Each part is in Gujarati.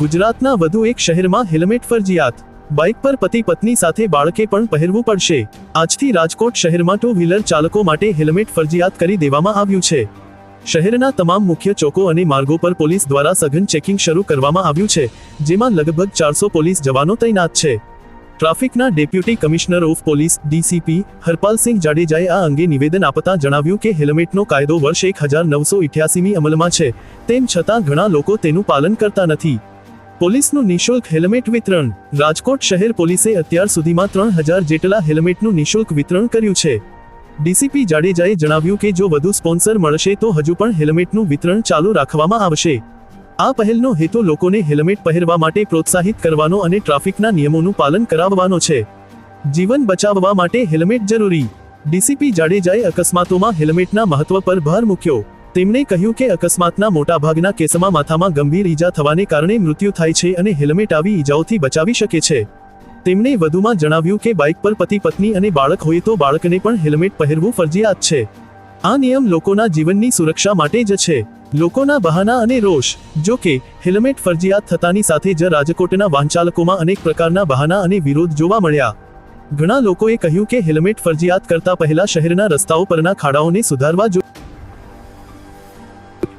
ગુજરાતના વધુ એક શહેરમાં હેલ્મેટ ફરજિયાત. બાઇક પર પતિ પત્ની સાથે બાળકે પણ પહેરવું પડશે. આજથી રાજકોટ શહેરમાં ટુ વ્હીલર ચાલકો માટે હેલ્મેટ ફરજિયાત કરી દેવામાં આવ્યું છે. શહેરના તમામ મુખ્ય ચોકો અને માર્ગો પર પોલીસ દ્વારા સઘન ચેકિંગ શરૂ કરવામાં આવ્યું છે, જેમાં લગભગ ચારસો પોલીસ જવાનો તૈનાત છે. ટ્રાફિકના deputy commissioner of police DCP Harpalsinh જાડેજાએ આ અંગે નિવેદન આપતા જણાવ્યું કે હેલ્મેટનો કાયદો વર્ષ એક હજાર નવસો ઇઠ્યાસીમી અમલમાં છે, તેમ છતાં ઘણા લોકો તેનું પાલન કરતા નથી. પોલીસનું નિઃશુલ્ક હેલ્મેટ વિતરણ. રાજકોટ શહેર પોલીસે અત્યાર સુધીમાં ત્રણ હજાર જેટલા હેલ્મેટનું નિઃશુલ્ક વિતરણ કર્યું છે. ડીસીપી જાડેજાએ જણાવ્યું કે જો વધુ સ્પોન્સર મળશે તો હજુ પણ હેલ્મેટનું વિતરણ ચાલુ રાખવામાં આવશે. આ પહેલનો હેતુ લોકોને હેલ્મેટ પહેરવા માટે પ્રોત્સાહિત કરવાનો અને ટ્રાફિકના નિયમોનું પાલન કરાવવાનો છે. જીવન બચાવવા માટે હેલ્મેટ જરૂરી. ડીસીપી જાડેજાએ અકસ્માતોમાં હેલ્મેટના મહત્વ પર ભાર મૂક્યો. તેમણે કહ્યું કે અકસ્માતના મોટાભાગના કેસમાં માથામાં ગંભીર ઈજા થવાને કારણે મૃત્યુ થાય છે અને હેલ્મેટ આવી ઈજાઓથી બચાવી શકે છે. તેમણે વધુમાં જણાવ્યું કે બાઇક પર પતિ, પત્ની અને બાળક હોય તો બાળકને પણ હેલ્મેટ પહેરવું ફરજિયાત છે. આ નિયમ લોકોના જીવનની સુરક્ષા માટે જ છે. લોકોના બહાના અને રોષ, જો કે, હેલ્મેટ ફરજિયાત થતાની સાથે જ રાજકોટના વાહનચાલકોમાં અનેક પ્રકારના બહાના અને વિરોધ જોવા મળ્યા. ઘણા લોકોએ કહ્યું કે હેલ્મેટ ફરજિયાત કરતા પહેલા શહેરના રસ્તાઓ પરના ખાડાઓને સુધારવા જો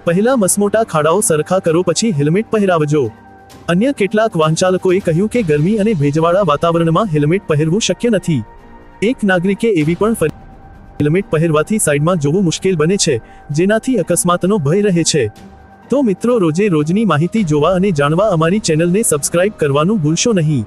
પહેલા મસમોટા ખાડાઓ સરખા કરો, પછી હેલ્મેટ પહેરાવજો. અન્ય કેટલાક વાહનચાલકોએ કહ્યું કે ગરમી અને ભેજવાળા વાતાવરણમાં હેલ્મેટ પહેરવું શક્ય નથી. એક નાગરિકે એવી પણ હેલ્મેટ પહેરવાથી સાઈડમાં જોવું મુશ્કેલ બને છે, જેનાથી અકસ્માતનો ભય રહે છે. તો મિત્રો, રોજે રોજની માહિતી જોવા અને જાણવા અમારી ચેનલને સબસ્ક્રાઇબ કરવાનું ભૂલશો નહીં.